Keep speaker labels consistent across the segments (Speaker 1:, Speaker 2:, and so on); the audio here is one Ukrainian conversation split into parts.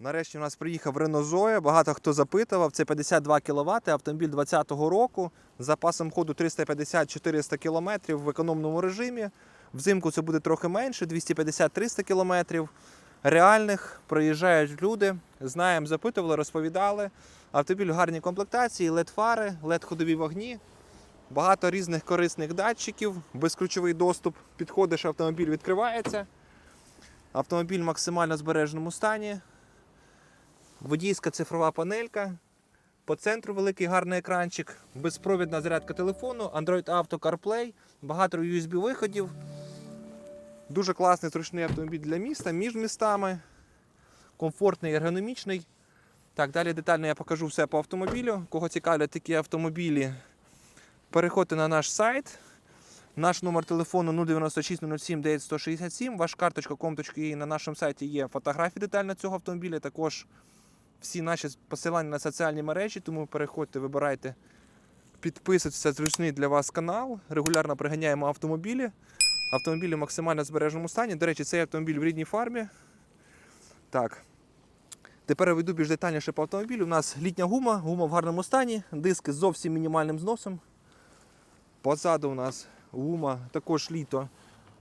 Speaker 1: Нарешті у нас приїхав Renault Zoe. Багато хто запитував. Це 52 кВт, автомобіль 2020 року з запасом ходу 350-400 км в економному режимі. Взимку це буде трохи менше, 250-300 км. Реальних приїжджають люди. Знаємо, запитували, розповідали. Автомобіль в гарній комплектації, led фари, led ходові вогні. Багато різних корисних датчиків, безключовий доступ. Підходиш, автомобіль відкривається. Автомобіль в максимально збереженому стані. Водійська цифрова панелька. По центру великий гарний екранчик, безпровідна зарядка телефону, Android Auto CarPlay, багато USB виходів. Дуже класний зручний автомобіль для міста, між містами. Комфортний, ергономічний. Так, далі детально я покажу все по автомобілю. Кого цікавлять такі автомобілі, переходьте на наш сайт. Наш номер телефону 096 07 9167. Ваш карточка com.ua на нашому сайті є фотографії детально цього автомобіля. Також всі наші посилання на соціальні мережі, тому переходьте, вибирайте, підписуйтесь, зручний для вас канал. Регулярно приганяємо автомобілі. Автомобілі в максимально збереженому стані. До речі, цей автомобіль в рідній фармі. Так. Тепер я веду більш детальніше по автомобілю. У нас літня гума, гума в гарному стані, диски з зовсім мінімальним зносом. Позаду у нас гума також літо,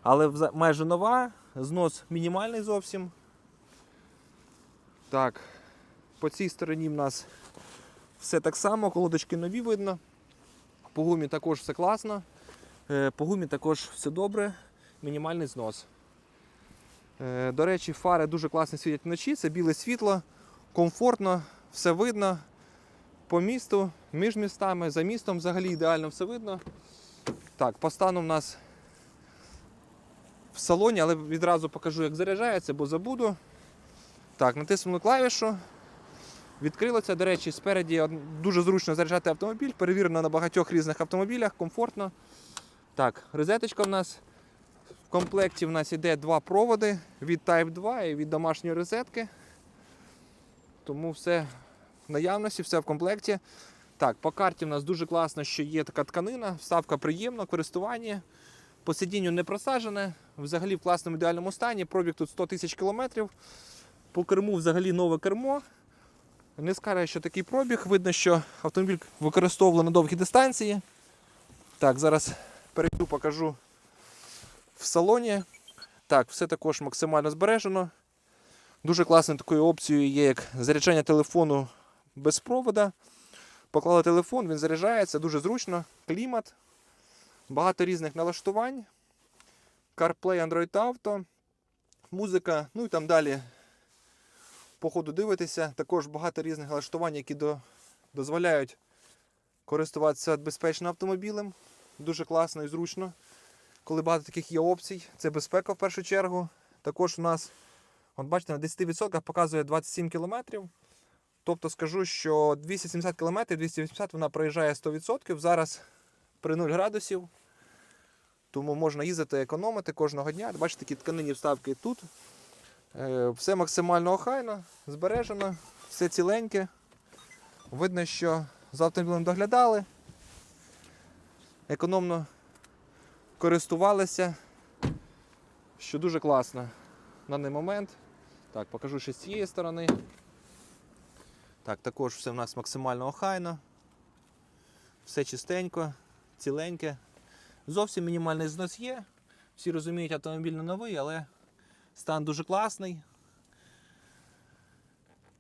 Speaker 1: але майже нова, знос мінімальний зовсім. Так, по цій стороні в нас все так само, колодочки нові видно. По гумі також все класно. Е, По гумі також все добре, мінімальний знос. Е, До речі, фари дуже класно світять вночі, це біле світло, комфортно, все видно. По місту, між містами, за містом взагалі ідеально все видно. Так, по стану в нас в салоні, але відразу покажу, як заряджається, бо забуду. Так, натиснули клавішу. Відкрилося, до речі, спереді дуже зручно заряджати автомобіль, перевірено на багатьох різних автомобілях, комфортно. Так, розеточка в нас. В комплекті в нас іде два проводи від Type 2 і від домашньої розетки. Тому все в наявності, все в комплекті. Так, по карті в нас дуже класно, що є така тканина, вставка приємна, в користуванні. По сидінню не просажене, взагалі в класному ідеальному стані. Пробіг тут 100 тисяч кілометрів. По керму взагалі нове кермо. Не скаже, що такий пробіг. Видно, що автомобіль використовували на довгі дистанції. Так, зараз перейду, покажу в салоні. Так, все також максимально збережено. Дуже класною такою опцією є, як заряджання телефону без провода. Поклали телефон, він заряджається, дуже зручно. Клімат, багато різних налаштувань. CarPlay, Android Auto, музика, ну і там далі по ходу дивитися. Також багато різних налаштувань, які до, дозволяють користуватися безпечно автомобілем. Дуже класно і зручно. Коли багато таких є опцій, це безпека в першу чергу. Також у нас, от бачите, на 10% показує 27 км. Тобто скажу, що 270 км, 280 вона проїжджає 100%. Зараз при 0 градусів. Тому можна їздити економити кожного дня. Бачите, такі тканині вставки тут. Е, Все максимально охайно, збережено, все ціленьке. Видно, що за автомобілем доглядали, економно користувалися, що дуже класно на даний момент. Так, покажу ще з цієї сторони. Так, також все в нас максимально охайно. Все чистенько, ціленьке. Зовсім мінімальний знос є. Всі розуміють, автомобіль не новий, але стан дуже класний.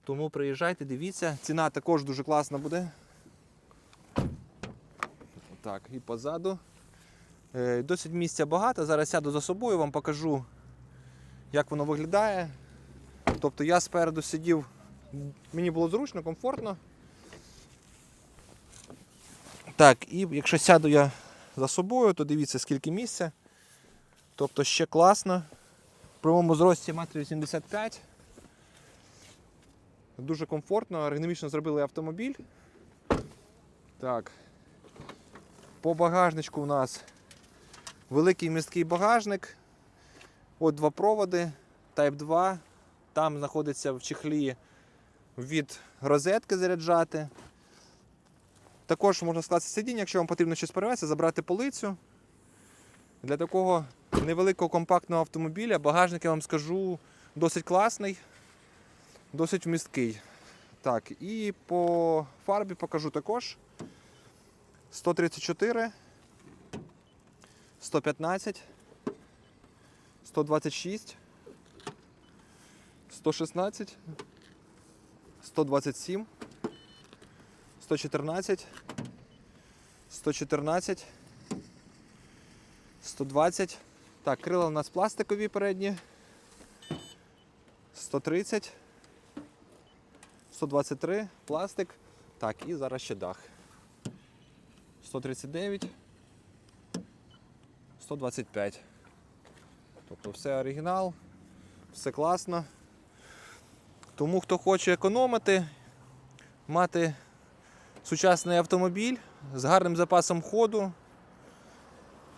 Speaker 1: Тому приїжджайте, дивіться. Ціна також дуже класна буде. Так, і позаду. Е, Досить місця багато. Зараз сяду за собою, вам покажу, як воно виглядає. Тобто я спереду сидів, мені було зручно, комфортно. Так, і якщо сяду я за собою, то дивіться, скільки місця. Тобто ще класно. При моєму зрості 1,85 м. Дуже комфортно, ергономічно зробили автомобіль. Так. По багажничку у нас великий місткий багажник. От два проводи Type 2. Там знаходиться в чехлі від розетки заряджати. Також можна скласти сидіння, якщо вам потрібно щось перевезти, забрати полицю. Для такого невеликого компактного автомобіля багажник, я вам скажу, досить класний. Досить вмісткий. Так, і по фарбі покажу також. 134, 115, 126, 116, 127, 114, 114, 120. Так, крила у нас пластикові передні. 130, 123, пластик. Так, і зараз ще дах. 139, 125. Тобто все оригінал, все класно. Тому хто хоче економити, мати сучасний автомобіль з гарним запасом ходу,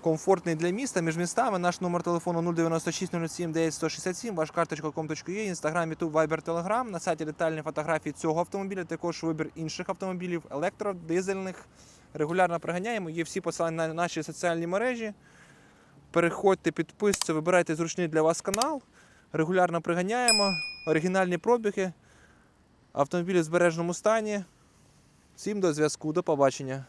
Speaker 1: комфортний для міста між містами. Наш номер телефону 096 07 9 167, ваш карточка ком.ua, інстаграм, ютуб, вайбер, телеграм. На сайті детальні фотографії цього автомобіля, також вибір інших автомобілів, електро, дизельних. Регулярно приганяємо. Є всі посилання на наші соціальні мережі. Переходьте, підписуйтесь, вибирайте зручний для вас канал. Регулярно приганяємо. Оригінальні пробіги. Автомобілі в збережному стані. Всім до зв'язку, до побачення.